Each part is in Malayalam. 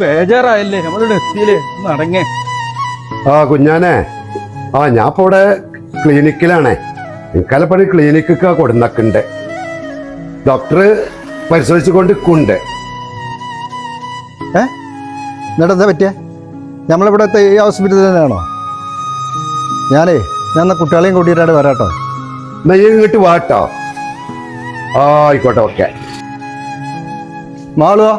ബേജാറായല്ലേ? നമ്മളിവിടെ എത്തിയില്ലേ? നടങ്ങേ ആ കുഞ്ഞാനെ. ആ ഞാൻ ഇപ്പൊ ഇവിടെ ക്ലിനിക്കിലാണേ. എനിക്കലപ്പണി ക്ലിനിക്കൊക്കെ കൊടുന്നക്കുണ്ട്. ഡോക്ടർ പരിശോധിച്ചു ഏ? എന്നിട്ട് എന്താ പറ്റിയ നമ്മളിവിടുത്തെ ഈ ഹോസ്പിറ്റലിൽ തന്നെയാണോ? ഞാനേ ഞാൻ എന്നാ കുട്ടികളെയും കൂട്ടിയിട്ടാണ് വരാട്ടോ. എന്നാ ഈ ഇങ്ങോട്ട് വാട്ടോ. ആ ആയിക്കോട്ടെ ഓക്കെ. മാളുവാ.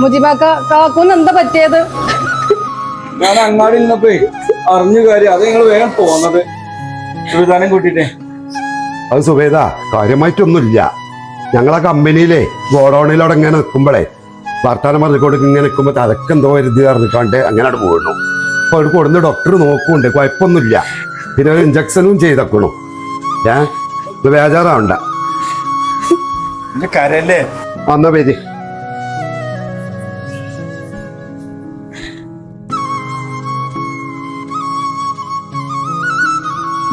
മുജിബാക്ക കാക്കൂന്ന് എന്താ പറ്റിയത്? ഞാൻ അങ്ങാടി നിന്നപ്പോ അറിഞ്ഞു കാര്യം. അത് നിങ്ങൾ വേഗം പോന്നത്. സുബേദാനം കൂട്ടിട്ടേ അത് സുബേദ കാര്യമായിട്ടൊന്നുമില്ല. ഞങ്ങളെ കമ്പനിയിലെ ഗോഡൌണിലവിടെ ഇങ്ങനെ നിൽക്കുമ്പോഴേ വർത്താനം പറഞ്ഞുകൊണ്ട് ഇങ്ങനെ നിൽക്കുമ്പോൾ അതൊക്കെ എന്തോ കരുതി അറിഞ്ഞിക്കാണ്ട് അങ്ങനെ അവിടെ പോയിരുന്നു അപ്പൊ അവിടെ കൊടുന്ന് ഡോക്ടർ നോക്കുന്നുണ്ട് കുഴപ്പമൊന്നുമില്ല. പിന്നെ ഒരു ഇഞ്ചക്ഷനും ചെയ്തേക്കണു. ഏ? ഇത് ബേജാറാവണ്ട. കരല്ലേ വന്ന പേര്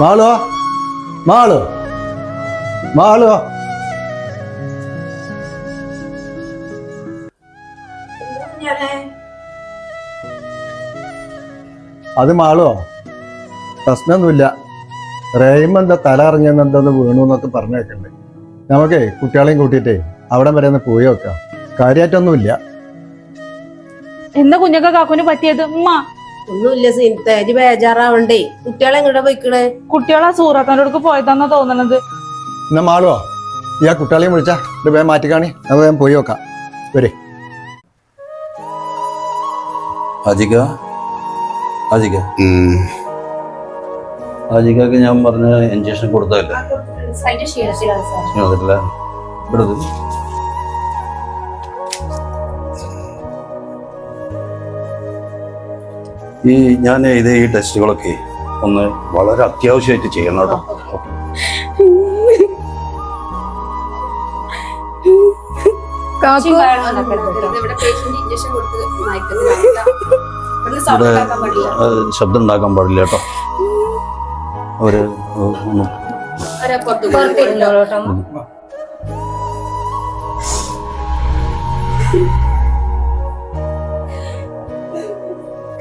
മാളോ? മാളോ? മാളോ? അത് മാളോ. പ്രശ്നമൊന്നുമില്ല. റേയുമ്പോ എന്താ തല ഇറങ്ങിയെന്ന് എന്തോന്ന് വീണു എന്നൊക്കെ പറഞ്ഞേക്കുണ്ട് നമുക്കേ കുട്ടികളെയും കൂട്ടിയിട്ടേ അവിടെ വരെ ഒന്ന് പോയി വെക്കാം കാര്യമായിട്ടൊന്നുമില്ല എന്താ കുഞ്ഞൊക്കെ കാക്കുന് പറ്റിയത്? ഉമ്മ. ഒന്നുമില്ല സീനത്തേജ് ബേജാറാവണ്ടേ. കുട്ടികളെ എങ്ങോട്ടാ പോയിക്കണേ? കുട്ടികളെ സൂറത്താന്റെ അടുക്ക് പോയതാന്നാ തോന്നണത്. എന്നാ മാളുവോ. ഈ ആ കുട്ടികളെയും വിളിച്ചാ. ഇത് വേഗം മാറ്റിക്കാണി. അത് വേഗം പോയി നോക്കാം. വരെ. അജിക? അജിക? അജികക്ക് ഞാൻ പറഞ്ഞ ഇഞ്ചക്ഷൻ കൊടുത്തതല്ലേ? അതല്ല ഇവിടെ ഇത്. ഈ ഞാൻ ഇത് ഈ ടെസ്റ്റുകളൊക്കെ ഒന്ന് വളരെ അത്യാവശ്യമായിട്ട് ചെയ്യണം കേട്ടോ. ശബ്ദം ഉണ്ടാക്കാൻ പാടില്ല കേട്ടോ. ഒന്ന്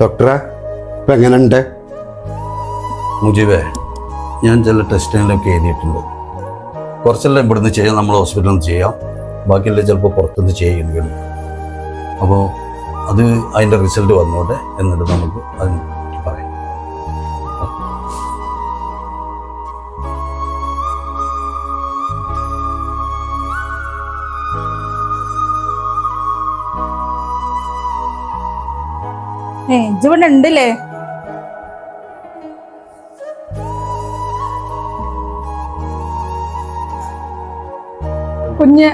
ഡോക്ടറെ ഇപ്പൊ എങ്ങനെയുണ്ട് മുജീബേ ഞാൻ ചില ടെസ്റ്റിനൊക്കെ എഴുതിയിട്ടുണ്ട്. കുറച്ചെല്ലാം ഇവിടുന്ന് ചെയ്യാം നമ്മൾ ഹോസ്പിറ്റലിൽ നിന്ന് ചെയ്യാം. ബാക്കിയെല്ലാം ചിലപ്പോൾ പുറത്തുനിന്ന് ചെയ്യേണ്ടി വരും അപ്പോൾ അത് അതിന്റെ റിസൾട്ട് വന്നോട്ടെ എന്നിട്ട് നമുക്ക് അതിന് ഏ ഇവിടെ ഉണ്ടല്ലേ? കുഞ്ഞ്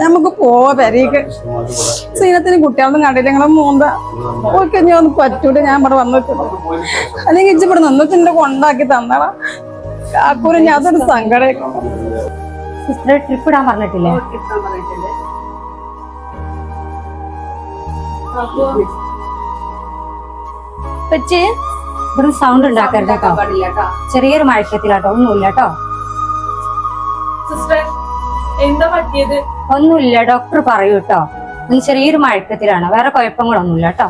നമുക്ക് പോവാ പെരേക്ക്. സീനത്തിന് കുട്ടികളൊന്നും കണ്ടില്ല ഞങ്ങളെ മൂന്ന ഓക്കെ ഞാൻ ഒന്ന് പറ്റൂല ഞാൻ ഇവിടെ വന്നു അല്ലെങ്കിൽ ഇജ്ജ് ഇവിടെ നിന്നിട്ട് എന്റെ കൊണ്ടാക്കി തന്നടാ. കാക്കൂര് ഞാൻ അതൊരു സങ്കടം. സിസ്റ്റർ ട്രിപ്പ് ഇടാൻ പറഞ്ഞിട്ടില്ലേ? പച്ചേ ഇവിടെ സൗണ്ട് ഉണ്ടാക്കരുത് കേട്ടോ. ചെറിയൊരു മഴക്കത്തിലാട്ടോ ഒന്നുമില്ല കേട്ടോ. സിസ്റ്റർ എന്താ പറ്റിയത്? ഒന്നുമില്ല ഡോക്ടർ പറയൂ കേട്ടോ. ഒന്ന് ചെറിയൊരു മഴക്കത്തിലാണ് വേറെ കുഴപ്പങ്ങളൊന്നുമില്ല കേട്ടോ.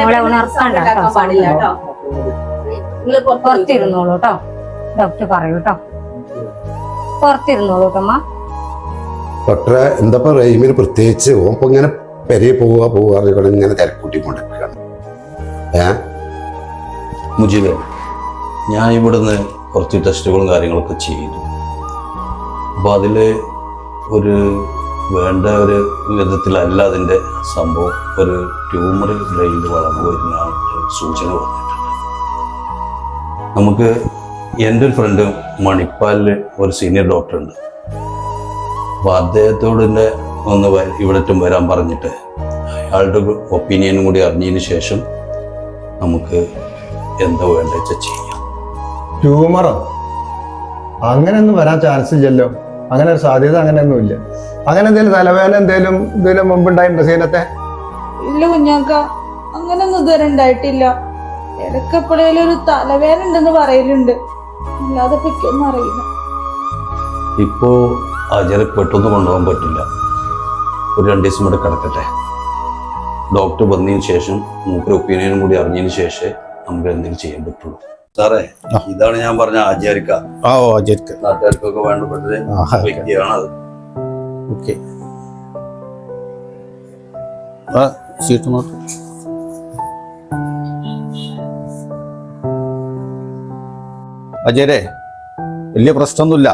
നമ്മളെ ഉണർത്താണ്ട കേട്ടോ. പുറത്തിരുന്നോളൂ കേട്ടോ. ഡോക്ടർ പറയൂ കേട്ടോ. പുറത്തിരുന്നോളൂ കേട്ടോ ഡോക്ടറെ എന്താ പറയാ പ്രത്യേകിച്ച്? ഓപ്പൊ ഇങ്ങനെ പെരയെ പോവുക പോവുക അറിയിക്കൊണ്ട് ഇങ്ങനെ തിരക്കൂട്ടി കൊണ്ടിരിക്കുകയാണ്. ഏ? മുജീബ് ഞാൻ ഇവിടുന്ന് കുറച്ച് ടെസ്റ്റുകളും കാര്യങ്ങളൊക്കെ ചെയ്തു. അപ്പോൾ അതിൽ ഒരു വേണ്ട ഒരു വിധത്തിലല്ല അതിന്റെ സംഭവം. ഒരു ട്യൂമർ ബ്രെയിനിൽ വളർന്നു വരുന്ന സൂചന വന്നിട്ടുണ്ട്. നമുക്ക് എന്റെ ഒരു ഫ്രണ്ട് മണിപ്പാലിൽ ഒരു സീനിയർ ഡോക്ടർ ഉണ്ട്. അപ്പോൾ അദ്ദേഹത്തോട് ഒന്ന് ഇവിടത്തും വരാൻ പറഞ്ഞിട്ട് അയാളുടെ ഒപ്പീനിയൻ കൂടി അറിഞ്ഞതിന് ശേഷം നമുക്ക് എന്താ വേണ്ടത് വെച്ചാൽ ചെയ്യാം. ട്യൂമറോ? അങ്ങനെയൊന്നും വരാൻ ചാൻസ് ഇല്ലല്ലോ. അങ്ങനെ ഒരു സാധ്യത അങ്ങനെയൊന്നും ഇല്ല. അങ്ങനെ എന്തെങ്കിലും തലവേദന എന്തെങ്കിലും ഇതിന് മുമ്പുണ്ടായിട്ടുണ്ടോ സീനത്തെ ഇല്ല കുഞ്ഞാക്ക അങ്ങനൊന്നും ഇതുവരെ ഉണ്ടായിട്ടില്ല. ഇടയ്ക്ക് എപ്പോഴേലും ഒരു തലവേദന ഉണ്ടെന്ന് പറയലുണ്ട്. അല്ലാതെ പൊയ്ക്കൊന്നും അറിയില്ല. ഇപ്പോ അജയനെ പെട്ടെന്ന് കൊണ്ടുപോകാൻ പറ്റില്ല. ഒരു രണ്ട് ദിവസം കൂടെ കിടക്കട്ടെ. ഡോക്ടർ വന്നതിന് ശേഷം മൂപ്പര് ഒപ്പീനിയനും കൂടി അറിഞ്ഞതിന് ശേഷം നമുക്ക് എന്തെങ്കിലും ചെയ്യാൻ പറ്റുള്ളൂ. സാറേ ഇതാണ് ഞാൻ പറഞ്ഞ ആചാരിക്ക. നാട്ടുകാർക്കൊക്കെ വേണ്ടപ്പെട്ടത് വ്യക്തിയാണ് അത് ഓക്കെ. സീറ്റ് അജയരെ വലിയ പ്രശ്നമൊന്നുമില്ല.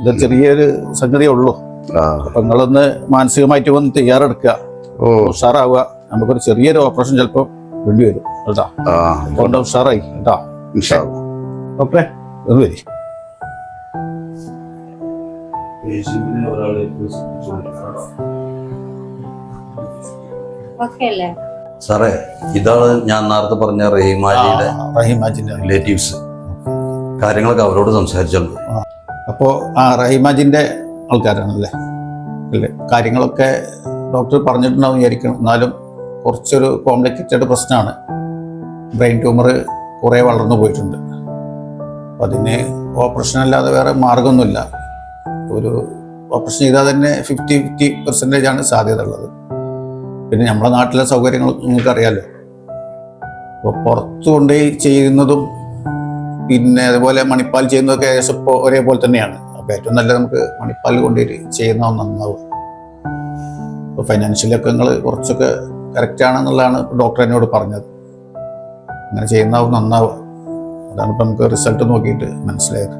ഇത് ചെറിയൊരു സംഗതിയേ ഉള്ളൂ. അപ്പൊ നിങ്ങളൊന്ന് മാനസികമായിട്ട് ഒന്ന് തയ്യാറെടുക്കുക. ഓ. ഉഷാറാവുക. നമുക്കൊരു ചെറിയൊരു ഓപ്പറേഷൻ ചിലപ്പോ വേണ്ടി വരും. കേട്ടോ? അതുകൊണ്ട് ഉഷാറായി. കേട്ടോ. ഓക്കെ ഒന്ന് വരി. സാറേ ഇതാണ് ഞാൻ നേരത്തെ പറഞ്ഞ റഹീമാജിയുടെ റഹീമാജിന്റെ റിലേറ്റീവ്സ് കാര്യങ്ങളൊക്കെ അവരോട് സംസാരിച്ചിട്ടുണ്ട് അപ്പോ ആ റഹീമാജിന്റെ ആൾക്കാരാണല്ലേ? അല്ലേ? കാര്യങ്ങളൊക്കെ ഡോക്ടർ പറഞ്ഞിട്ടുണ്ടാവും വിചാരിക്കണം. എന്നാലും കുറച്ചൊരു കോംപ്ലിക്കേറ്റഡ് പ്രശ്നമാണ്. ബ്രെയിൻ ട്യൂമർ കുറേ വളർന്നു പോയിട്ടുണ്ട്. അപ്പം അതിന് ഓപ്പറേഷൻ അല്ലാതെ വേറെ മാർഗമൊന്നുമില്ല. ഒരു ഓപ്പറേഷൻ ചെയ്താൽ തന്നെ ഫിഫ്റ്റി ഫിഫ്റ്റി പെർസെന്റേജ് ആണ് സാധ്യത ഉള്ളത്. പിന്നെ നമ്മുടെ നാട്ടിലെ സൗകര്യങ്ങൾ നിങ്ങൾക്കറിയാലോ? അപ്പോൾ പുറത്ത് കൊണ്ടുപോയി ചെയ്യുന്നതും പിന്നെ അതുപോലെ മണിപ്പാൽ ചെയ്യുന്നതൊക്കെ ഏകദേശം ഇപ്പോൾ ഒരേപോലെ തന്നെയാണ്. അപ്പോൾ ഏറ്റവും നല്ല നമുക്ക് മണിപ്പാൽ കൊണ്ടുപോയി ചെയ്യുന്ന നന്നാവും അപ്പോൾ ഫൈനാൻഷ്യലൊക്കെ നിങ്ങൾ കുറച്ചൊക്കെ കറക്റ്റ് ആണെന്നുള്ളതാണ് ഡോക്ടർ എന്നോട് പറഞ്ഞത്. അങ്ങനെ ചെയ്യുന്നാവും നന്നാവുക അതാണ് ഇപ്പം നമുക്ക് റിസൾട്ട് നോക്കിയിട്ട് മനസ്സിലായത്.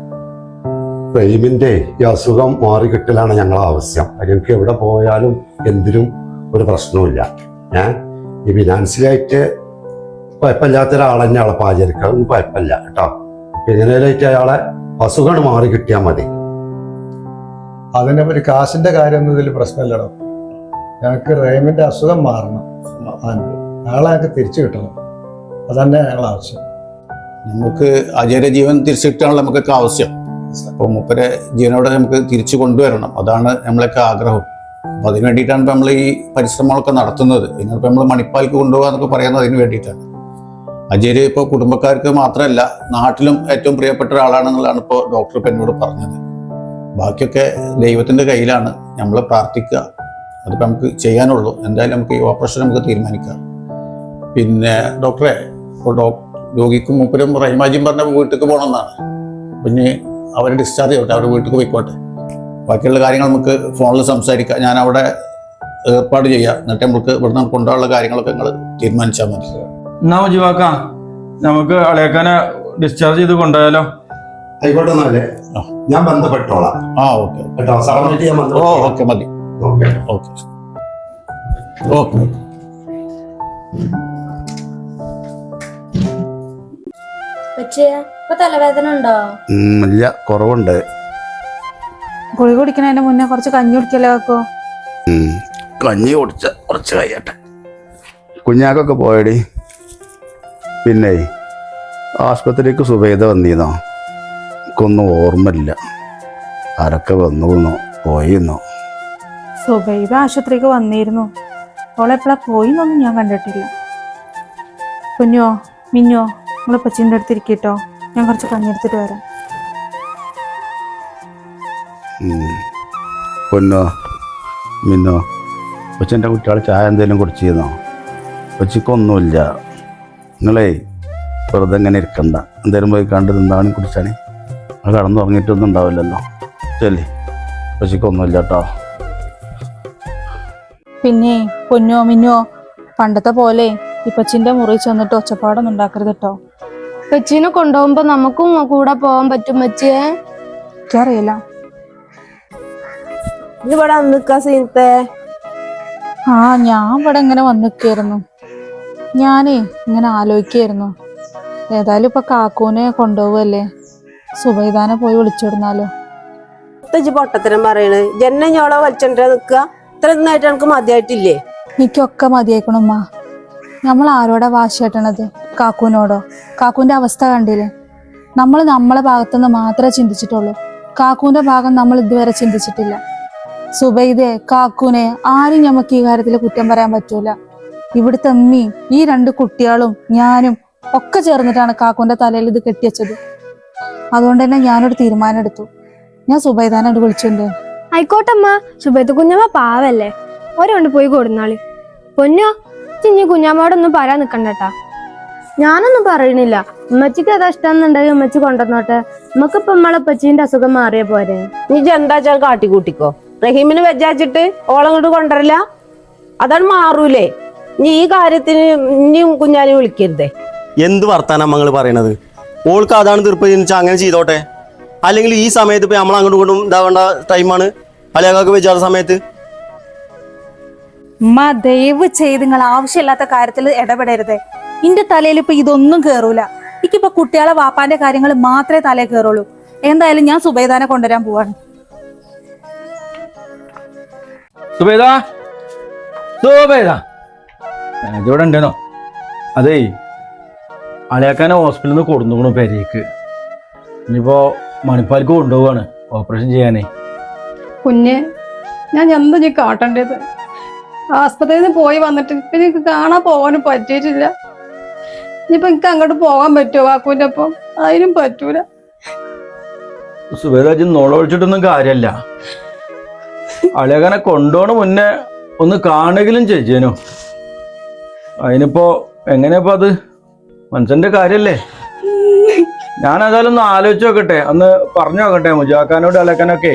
റഹീമിന്റെ ഈ അസുഖം മാറിക്കിട്ടലാണ് ഞങ്ങളെ ആവശ്യം. എനിക്ക് എവിടെ പോയാലും എന്തിനും ഒരു പ്രശ്നവുമില്ല. ഞാൻ ഈ ഫിനാൻഷ്യലായിട്ട് കുഴപ്പമില്ലാത്ത ഒരാൾ തന്നെ ആളെ പാചരിക്കാം ഒന്നും കുഴപ്പമില്ല കേട്ടോ. എങ്ങനെയായിട്ട് അയാളെ അസുഖമാണ് മാറി കിട്ടിയാൽ മതി. അതിനെ ഒരു കാശിന്റെ കാര്യമൊന്നും ഇതിൽ പ്രശ്നമില്ലടോ. ഞങ്ങൾക്ക് റേമിന്റെ അസുഖം മാറണം. ഞങ്ങളെ ഞങ്ങൾക്ക് തിരിച്ചു കിട്ടണം. അതന്നെ ഞങ്ങൾ ആവശ്യം. നമുക്ക് അജയയുടെ ജീവൻ തിരിച്ചു കിട്ടാനുള്ള നമുക്കൊക്കെ ആവശ്യം. അപ്പോൾ മൂപ്പരെ ജീവനോടെ നമുക്ക് തിരിച്ചു കൊണ്ടുവരണം. അതാണ് നമ്മളൊക്കെ ആഗ്രഹം. അപ്പോൾ അതിന് വേണ്ടിയിട്ടാണ് ഇപ്പം നമ്മൾ ഈ പരിശ്രമങ്ങളൊക്കെ നടത്തുന്നത്. ഇന്നിപ്പോൾ നമ്മൾ മണിപ്പാൽക്ക് കൊണ്ടുപോകുക എന്നൊക്കെ പറയുന്നത് അതിന് വേണ്ടിയിട്ടാണ്. അജയര് ഇപ്പോൾ കുടുംബക്കാർക്ക് മാത്രമല്ല നാട്ടിലും ഏറ്റവും പ്രിയപ്പെട്ട ഒരാളാണെന്നുള്ളതാണ് ഇപ്പോൾ ഡോക്ടർ ഇപ്പം എന്നോട് പറഞ്ഞത്. ബാക്കിയൊക്കെ ദൈവത്തിന്റെ കയ്യിലാണ്. നമ്മൾ പ്രാർത്ഥിക്കുക. അതിപ്പോൾ നമുക്ക് ചെയ്യാനുള്ളൂ. എന്തായാലും നമുക്ക് ഈ ഓപ്പറേഷൻ നമുക്ക് തീരുമാനിക്കാം. പിന്നെ ഡോക്ടറെ ഇപ്പോൾ ഡോ രോഗിക്കും മൂപ്പരും റഹിമാജിയും പറഞ്ഞ വീട്ടിലേക്ക് പോകണമെന്നാണ് പിന്നെ അവർ ഡിസ്ചാർജ് ചെയ്യട്ടെ അവരുടെ വീട്ടിലേക്ക് പോയിക്കോട്ടെ. ബാക്കിയുള്ള കാര്യങ്ങൾ നമുക്ക് ഫോണിൽ സംസാരിക്കാം. ഞാൻ അവിടെ ഏർപ്പാട് ചെയ്യാം. എന്നിട്ട് നമുക്ക് ഇവിടുന്ന് കൊണ്ടുപോകാനുള്ള കാര്യങ്ങളൊക്കെ നിങ്ങൾ തീരുമാനിച്ചാൽ മതി. എന്നാ മജുവാക്ക നമുക്ക് അളയക്കാനെ ഡിസ്ചാർജ് ചെയ്ത് കൊണ്ടുപോയാലോ? ആയിക്കോട്ടെ ഞാൻ ബന്ധപ്പെട്ടോളാം. ആ ഓക്കെ. കേട്ടോ സാറിനായിട്ട് ഞാൻ ഓ ബന്ധപ്പെട്ടോളാം ഓക്കെ മതി. ഓക്കെ. ഓക്കെ. ഓക്കെ. പക്ഷേ തലവേദന ഉണ്ടോ? ഇല്ല കുറവുണ്ട്. ഗുളിക കുടിക്കണതിന്റെ മുന്നേ കുറച്ച് കഞ്ഞി കുടിക്കല്ലോ വെക്കോ കഞ്ഞി കുടിച്ച കുറച്ച് കഴിയട്ടെ. കുഞ്ഞാക്കൊക്കെ പോയടി. പിന്നെ ആശുപത്രിക്ക് സുഭേദ വന്നിരുന്നോ എനിക്കൊന്നും ഓർമ്മയില്ല. ആരൊക്കെ വന്നു പോയിന്നോ? സുബൈബ ആശുപത്രിക്ക് വന്നിരുന്നു. അവളെപ്പോഴാ പോയി എന്നൊന്നും ഞാൻ കണ്ടിട്ടില്ല. കുഞ്ഞോ മിഞ്ഞോ നിങ്ങൾ പച്ചിന്റെ അടുത്ത് ഇരിക്കട്ടോ. ഞാൻ കുറച്ച് കഞ്ഞെടുത്തിട്ട് വരാം. പൊന്നോ മിന്നോ കൊച്ചിന്റെ കുട്ടികൾ ചായ എന്തെങ്കിലും കുടിച്ചിരുന്നോ? കൊച്ചിക്കൊന്നുമില്ല. നിങ്ങളേ വെറുതെ ഇങ്ങനെ ഇരിക്കണ്ട. എന്തേലും പോയി കണ്ട് നിന്നാണി കുടിച്ചാണി അത് കടന്നുറങ്ങിയിട്ടൊന്നും ഉണ്ടാവില്ലല്ലോ. ചെല്ലി പശുക്കൊന്നുമില്ല കേട്ടോ പിന്നെ പൊന്നോ മിന്നോ പണ്ടത്തെ പോലെ ഇപ്പച്ചിന്റെ മുറി ചെന്നിട്ട് ഒച്ചപ്പാടൊന്നും ഉണ്ടാക്കരുത് കേട്ടോ. കൊച്ചിനെ കൊണ്ടുപോകുമ്പോ നമുക്കും കൂടെ പോവാൻ പറ്റും പറ്റിയേ എനിക്കറിയില്ല. ഇവിടെ നിൽക്കാ സീനത്തെ. ആ ഞാൻ ഇവിടെ ഇങ്ങനെ വന്നിക്കായിരുന്നു ഞാനേ ഇങ്ങനെ ആലോചിക്കായിരുന്നു ഏതായാലും ഇപ്പൊ കാക്കൂനെ കൊണ്ടുപോവല്ലേ സുബൈദാനെ പോയി വിളിച്ചിടുന്നാലോ? ഇജ്ജ് പൊട്ടത്തരം പറയണേ. ജന്ന ഞോളോ വലിച്ചോണ്ടാ നിക്കുക ഇത്ര നന്നായിട്ട് എനിക്ക് മതിയായിട്ടില്ലേ? എനിക്കൊക്കെ മതിയായിക്കണമ്മ നമ്മൾ ആരോടാ വാശിയാട്ടണത് കാക്കൂനോടോ? കാക്കൂന്റെ അവസ്ഥ കണ്ടില്ലേ? നമ്മൾ നമ്മളെ ഭാഗത്തുനിന്ന് മാത്രമേ ചിന്തിച്ചിട്ടുള്ളൂ. കാക്കൂന്റെ ഭാഗം നമ്മൾ ഇതുവരെ ചിന്തിച്ചിട്ടില്ല. സുബൈദെ കാക്കൂനെ ആരും ഞമ്മക്ക് ഈ കാര്യത്തിൽ കുറ്റം പറയാൻ പറ്റൂല. ഇവിടുത്തെ അമ്മി ഈ രണ്ട് കുട്ടികളും ഞാനും ഒക്കെ ചേർന്നിട്ടാണ് കാക്കൂന്റെ തലയിൽ ഇത് കെട്ടിവെച്ചത്. അതുകൊണ്ട് തന്നെ ഞാനൊരു തീരുമാനം എടുത്തു. ഞാൻ സുബൈദാനോട് വിളിച്ചിട്ടുണ്ട് ആയിക്കോട്ടമ്മ സുബൈദ കുഞ്ഞമ്മ പാവല്ലേ? ഓരോണ്ട് പോയി കൊടുന്നാളി. പൊന്നോ ചിഞ്ഞി കുഞ്ഞമ്മയോടൊന്നും പറയാൻ നിക്കണ്ടട്ടാ? ഞാനൊന്നും പറയണില്ല. ഉമ്മച്ചിക്ക് അത് ഇഷ്ടമെന്നുണ്ടെങ്കിൽ ഉമ്മച്ചി കൊണ്ടുവന്നോട്ടെ. നമുക്കിപ്പൊ നമ്മളെ പച്ചീന്റെ അസുഖം മാറിയ പോരെ. നീ എന്താ വെച്ചാൽ കാട്ടിക്കൂട്ടിക്കോ? റഹീമിന് വെച്ചാച്ചിട്ട് ഓളങ്ങോട്ട് കൊണ്ടുവരില്ല? അതാണ് മാറൂലേ. നീ ഈ കാര്യത്തിന് ഇനിയും കുഞ്ഞാലി വിളിക്കരുതേ. എന്ത് വർത്താനം മങ്ങൾ പറയണത്? ഓൾക്ക് അതാണ് തീർപ്പ് വെച്ചാൽ അങ്ങനെ ചെയ്തോട്ടെ. അല്ലെങ്കിൽ ഈ സമയത്ത് ഇപ്പൊ നമ്മൾ അങ്ങോട്ടും ഇങ്ങോട്ടും ഇതാവേണ്ട ടൈമാണ് അലിയാക്കാക്ക് വെച്ചാത്ത സമയത്ത്. ഉമ്മ ദയവ് ചെയ്ത് നിങ്ങൾ ആവശ്യമില്ലാത്ത കാര്യത്തിൽ ഇടപെടരുത്. എന്റെ തലയിൽ ഇപ്പൊ ഇതൊന്നും കേറൂല. എനിക്കിപ്പോ കുട്ടികളെ വാപ്പാന്റെ കാര്യങ്ങൾ മാത്രമേ തലയിൽ കേറുള്ളൂ. എന്തായാലും ഞാൻ സുബൈദാനെ കൊണ്ടുവരാൻ പോവാണ്. സുബേദ? സുബേദ? ഇവിടെ അതേ അളിയാക്കാനെ ഹോസ്പിറ്റലിൽ നിന്ന് കൊടുന്നുക്കണു പെരേക്ക്. ഇനിയിപ്പോ മണിപ്പാലിക്ക് കൊണ്ടുപോവാണ് ഓപ്പറേഷൻ ചെയ്യാനേ. കുഞ്ഞ് ഞാൻ എന്താ നീ കാട്ടേണ്ടത്? ആസ്പത്രിയിൽ നിന്ന് പോയി വന്നിട്ട് ഇപ്പൊ എനിക്ക് കാണാൻ പോകാനും പറ്റിയിട്ടില്ല. ഇനിയിപ്പൊ എനിക്ക് അങ്ങോട്ട് പോകാൻ പറ്റുമോ വാക്കുവിന്റെ ഒപ്പം? അതിനും പറ്റൂല. സുബേദാജി നോളൊഴിച്ചിട്ടൊന്നും കാര്യല്ല. കാര്യമല്ല അളിയാക്കാനെ കൊണ്ടുപോണ മുന്നേ ഒന്ന് കാണുകയും ചേച്ചേനു അതിനിപ്പോ എങ്ങനെയപ്പോ അത്? മനുഷ്യന്റെ കാര്യല്ലേ? ഞാൻ ഏതായാലും ഒന്ന് ആലോചിച്ച് നോക്കട്ടെ. ഒന്ന് പറഞ്ഞു നോക്കട്ടെ മുജാക്കാനോട് അലക്കാനൊക്കെ.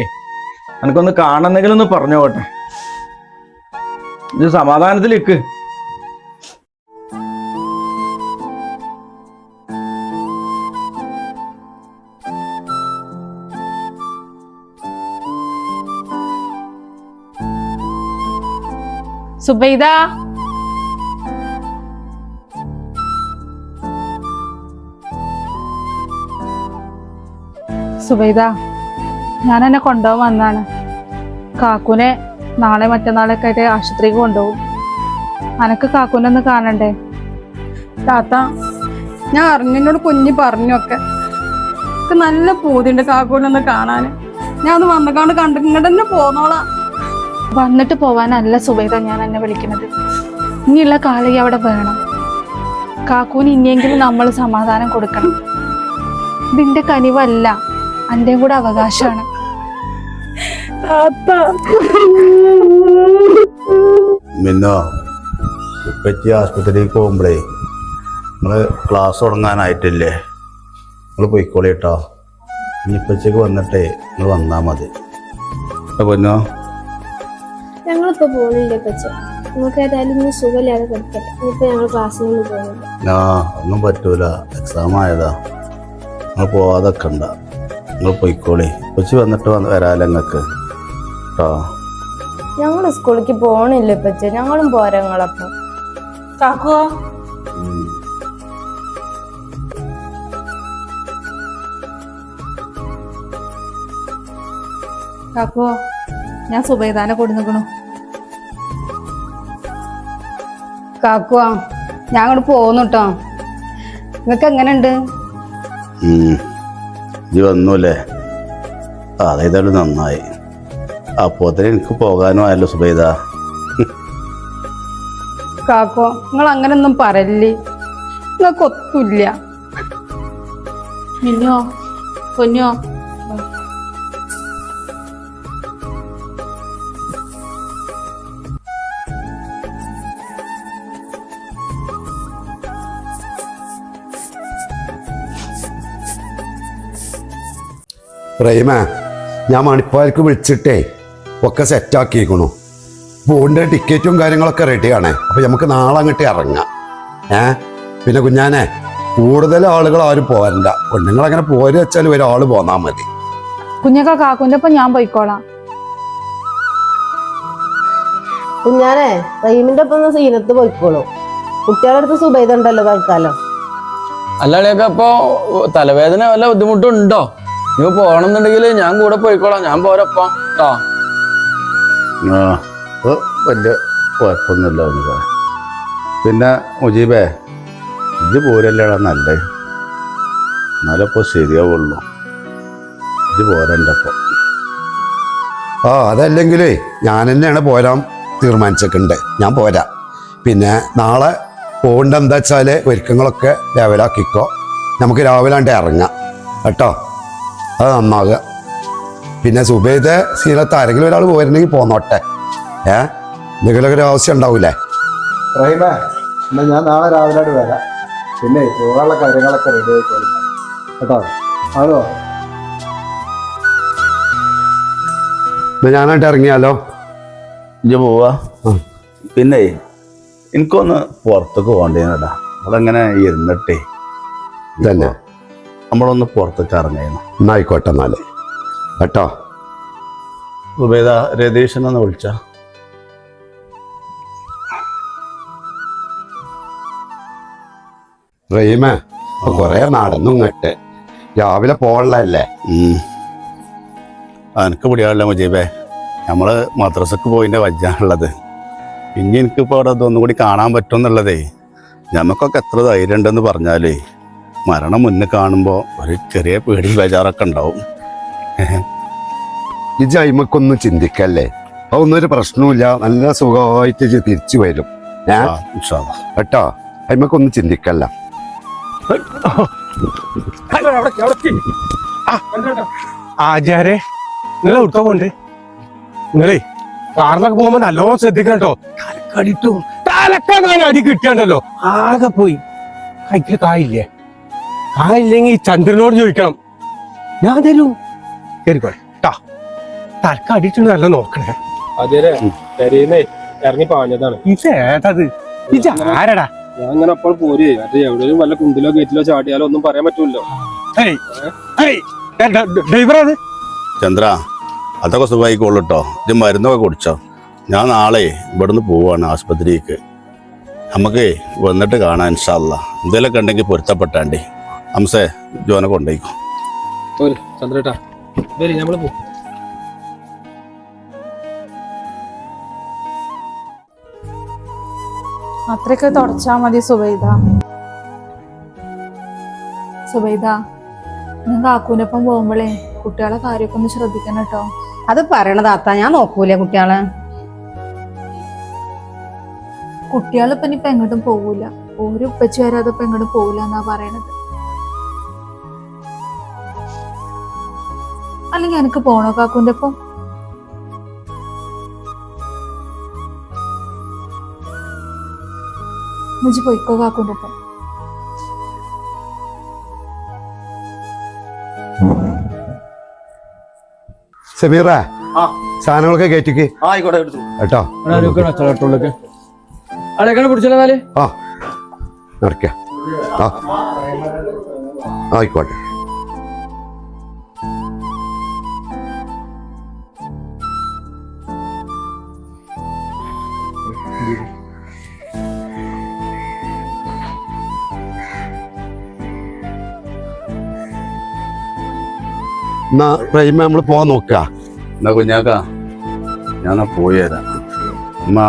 എനിക്കൊന്ന് കാണുന്നെങ്കിലും ഒന്ന് പറഞ്ഞു നോക്കട്ടെ. ഇത് സമാധാനത്തിലേക്ക് സുബൈദ. സുബൈദ ഞാൻ എന്നെ കൊണ്ടുപോകാൻ വന്നാണ് കാക്കുനെ നാളെ മറ്റന്നാളൊക്കെ ആയിട്ട് ആശുപത്രിക്ക് കൊണ്ടുപോകും. അനക്ക് കാക്കുനെ ഒന്ന് കാണണ്ടേ? താത്ത ഞാൻ അറിഞ്ഞോട് കുഞ്ഞ് പറഞ്ഞൊക്കെ എനിക്ക് നല്ല പൂതിണ്ട് കാക്കൂനൊന്ന് കാണാൻ ഞാൻ ഒന്ന് വന്നക്കാണ്ട് കണ്ടു ഇങ്ങോട്ട് തന്നെ പോന്നോളാം. വന്നിട്ട് പോവാനല്ല സുബൈദ ഞാൻ എന്നെ വിളിക്കുന്നത്. ഇനിയുള്ള കാളി അവിടെ വേണം. കാക്കൂന് ഇനിയെങ്കിലും നമ്മൾ സമാധാനം കൊടുക്കണം. ഇതിന്റെ കനിവല്ല. അന്റെയും കൂടെ അവകാശമാണ്. ഉപ്പച്ചി ആസ്പത്രിയിലേക്ക് പോകുമ്പോഴേ നിങ്ങൾ ക്ലാസ് തുടങ്ങാനായിട്ടില്ലേ? നിങ്ങൾ പോയിക്കോളി കേട്ടോ. ഇപ്പച്ചേക്ക് വന്നിട്ടേ നിങ്ങൾ വന്നാ മതി. പൊന്നോ. ഞങ്ങളിപ്പോ പോണില്ലേ പച്ച നമുക്ക് ഏതായാലും ഇനി സുഖമില്ലാതെ ഞങ്ങൾ ഇനിയിപ്പോ ഞങ്ങൾ ക്ലാസ്സിനൊന്നും പോകുന്നില്ല. ആ ഒന്നും പറ്റൂല. എക്സാം ആയതാ. നിങ്ങൾ പോവാതൊക്കെ ഉണ്ട. നിങ്ങൾ പോയിക്കോളി. കൊച്ചു വന്നിട്ട് വന്ന് വരാലോ നിങ്ങൾക്ക് കേട്ടോ ഞങ്ങൾ സ്കൂളിലേക്ക് പോണില്ല പച്ച ഞങ്ങളും പോരാ ഞങ്ങളപ്പം കാക്കോ കാക്കോ കാക്കുവോ ഞാൻ സുബൈദാനെ കൊടുന്നിക്കണു കാക്കുവാ ഞാൻ അങ്ങോട്ട് പോകുന്നു കേട്ടോ നിങ്ങൾക്ക് എങ്ങനെയുണ്ട് ഇജ്ജ് വന്നൂല്ലേ? ആ അതേതായാലും നന്നായി. അപ്പോൾ തന്നെ എനിക്ക് പോകാനും ആയല്ലോ സുബൈദ. കാക്കോ നിങ്ങൾ അങ്ങനൊന്നും പറയല്ലേ? നിങ്ങൾക്ക് ഒത്തുമില്ല മിന്നോ പൊന്നോ റഹീമ ഞാൻ മണിപ്പാലിക്ക് വിളിച്ചിട്ടേ ഒക്കെ സെറ്റാക്കിയിരിക്കണു പോണ്ട ടിക്കറ്റും കാര്യങ്ങളൊക്കെ റെഡിയാണ് അപ്പൊ നമുക്ക് നാളെ അങ്ങോട്ട് ഇറങ്ങാം. ഏ? പിന്നെ കുഞ്ഞാനെ കൂടുതൽ ആളുകൾ ആരും പോരണ്ട പെണ്ണുങ്ങൾ അങ്ങനെ പോര് വെച്ചാൽ ഒരാൾ പോന്നാ മതി. കുഞ്ഞൊക്കെ കാക്കുന്റെ ഒപ്പം ഞാൻ പോയിക്കോളാം. കുഞ്ഞാനെ റഹീമിന്റെ ഒപ്പം സീനത്ത് പോയിക്കോളൂ. കുട്ടികളുടെ അടുത്ത് സുബൈദ ഉണ്ടല്ലോ തൽക്കാലം അല്ലാളിയൊക്കെ അപ്പൊ തലവേദന വല്ല ബുദ്ധിമുട്ടുണ്ടോ? നീ പോണെന്നുണ്ടെങ്കിൽ ഞാൻ കൂടെ പോയിക്കോളാം. ഞാൻ പോരപ്പാ. കേട്ടോ ആ വലിയ കുഴപ്പമൊന്നുമില്ല ഒന്നുക പിന്നെ മുജീബേ ഇത് പോരല്ലേടാ നല്ലേ? എന്നാലപ്പോ ശരിയാവുള്ളു. ഇജ്ജ് പോരന്റെ അപ്പം ആ അതല്ലെങ്കിലേ ഞാൻ തന്നെയാണ് പോരാൻ തീരുമാനിച്ചിട്ടുണ്ട് ഞാൻ പോരാ. പിന്നെ നാളെ പോകേണ്ട എന്താ വെച്ചാൽ ഒരുക്കങ്ങളൊക്കെ ലെവലാക്കിക്കോ നമുക്ക് രാവിലെ ആണ്ട് ഇറങ്ങാം. കേട്ടോ? അത് നന്നാകുക പിന്നെ സുബൈദ സീനത്ത് ആരെങ്കിലും ഒരാൾ പോയിരുന്നെങ്കിൽ പോന്നോട്ടെ. ഏ? എന്തെങ്കിലുമൊക്കെ ഒരു ആവശ്യം ഉണ്ടാവൂലേ? റഹീമ ഞാൻ നാളെ രാവിലെ വരാം. പിന്നെ പോകാനുള്ള കാര്യങ്ങളൊക്കെ റെഡി ആയിക്കോളും കേട്ടോ? ആണോ? ഞാനായിട്ട് ഇറങ്ങിയാലോ? ഇജ്ജ് പോവാ. പിന്നെ എനിക്കൊന്ന് പുറത്തേക്ക് പോകണ്ടേന്നടാ അതങ്ങനെ ഇരുന്നിട്ടേ. തന്നെ നമ്മളൊന്ന് പുറത്തേക്ക് ഇറങ്ങിയിരുന്നു എന്നായിക്കോട്ടെ എന്നാൽ. കേട്ടോ? സുബേദ രതീശനൊന്ന് വിളിച്ച. റഹീമ കൊറേ നടന്നു ഇങ്ങട്ട്. രാവിലെ പോകണല്ലേ? എനിക്ക് പിടിയാവില്ല മുജീബേ. നമ്മൾ മദ്രസക്ക് പോയിന്റെ വജ്ജാണുള്ളത്. ഇനി എനിക്കിപ്പോൾ അവിടെ അതൊന്നും കൂടി കാണാൻ പറ്റും എന്നുള്ളതേ നമുക്കൊക്കെ എത്ര ധൈര്യം ഉണ്ടെന്ന് പറഞ്ഞാലേ. മരണം മുന്നേ കാണുമ്പോൾ ഒരു ചെറിയ പേടി ബേജാറൊക്കെ ഉണ്ടാവും. ഈ അയിമക്കൊന്നും ചിന്തിക്കല്ലേ? അതൊന്നും ഒരു പ്രശ്നവുമില്ല. നല്ല സുഖമായിട്ട് തിരിച്ചു വരും. കേട്ടോ? അയിമക്കൊന്നും ചിന്തിക്കല്ല. ആചാരെ നിങ്ങളെ എവിടുത്ത പോണ്ട് നിങ്ങളേ കാറിലൊക്കെ പോകുമ്പോ നല്ലോണം ശ്രദ്ധിക്കണം കേട്ടോ. തലക്കടിട്ടും. തലക്കാൻ അടി കിട്ടിയാണ്ടല്ലോ. ആകെ പോയി. കൈക്ക് കായില്ലേ കായില്ലെങ്കിൽ ചന്ദ്രനോട് ചോദിക്കണം. ഞാൻ തരൂ കേറിക്കോളെ. ട്ടാ. തലക്ക് അടിയിട്ടുണ്ട് നല്ല നോക്കണേ. അതെ ഇറങ്ങി പാഞ്ഞതാണ്. ഇതേതത് ഇത് ആരടാ? ഞാൻ അങ്ങനെ അപ്പോൾ പോരേ. മറ്റേ എവിടെയും വല്ല കുണ്ടിലോ ഗേറ്റിലോ ചാടിയാലോ ഒന്നും പറയാൻ പറ്റൂല്ലോ ഡ്രൈവർ അത് ചന്ദ്ര അതൊക്കെ സുഖമായിക്കോളൂട്ടോ ഇത് മരുന്നൊക്കെ കുടിച്ചോ. ഞാൻ നാളെ ഇവിടുന്ന് പോവാണ് ആസ്പത്രിക്ക് നമുക്ക് വന്നിട്ട് കാണാൻ ഇൻഷാല്ല എന്തെങ്കിലുമൊക്കെ ഉണ്ടെങ്കിൽ പൊരുത്തപ്പെട്ടാണ്ടേ. ഹംസേ ജോനെ കൊണ്ടേക്കോ. പോര് ചന്ദ്രേട്ടാ. വരി നമ്മൾ പോ. അത്രയൊക്കെ തുടച്ചാ മതി സുബൈദ. സുബൈദ ഞാൻ കാക്കൂനൊപ്പം പോകുമ്പോഴേ കുട്ടികളെ കാര്യമൊക്കെ ഒന്ന് ശ്രദ്ധിക്കണം കേട്ടോ. അത് പറയണത് അത്ത ഞാൻ നോക്കൂലേ കുട്ടികളെ? കുട്ടികളിപ്പം ഇനിയിപ്പോ എങ്ങോട്ടും പോകൂല ഒരു ഉപ്പച്ചു വരാതെ ഇപ്പൊ എങ്ങോട്ടും പോകൂല എന്നാ പറയണത്. അല്ലെങ്കിൽ എനിക്ക് പോണോ കാക്കുന്റെ ഒപ്പം? എന്നുവെച്ച് പോയിക്കോ കാക്കുന്റെ ഒപ്പം. സമീറ. സാധനങ്ങളൊക്കെ കയറ്റിക്ക്. കേട്ടോ? ആ. ആയിക്കോട്ടെ. എന്നാ റഹീമ നമ്മൾ പോവാൻ നോക്കുക എന്നാ കുഞ്ഞാക്ക ഞാൻ പോയി തരാം അമ്മ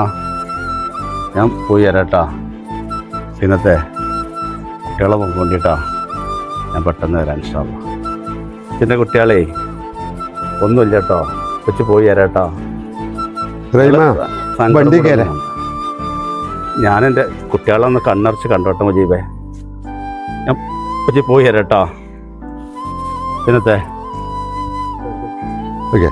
ഞാൻ പോയി തരാട്ടാ ഇന്നത്തെ കുട്ടികളെ കൊണ്ടിട്ടാ ഞാൻ പെട്ടെന്ന് വരാൻ ഇഷ്ടമാണ് പിന്നെ കുട്ടികളെ ഒന്നുമില്ല കേട്ടോ കൊച്ചു പോയി തരാട്ടോ ഞാനെന്റെ വണ്ടി കയറ്. വേണ്ട. കുട്ടികളെ ഒന്ന് കണ്ണറിച്ച് കണ്ടോട്ടെ മുജീബേ. ഞാൻ കൊച്ചി പോയി തരാട്ടോ പിന്നത്തെ ഓക്കെ.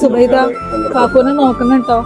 സുബൈദ കാക്കൂനെ നോക്കണം കേട്ടോ.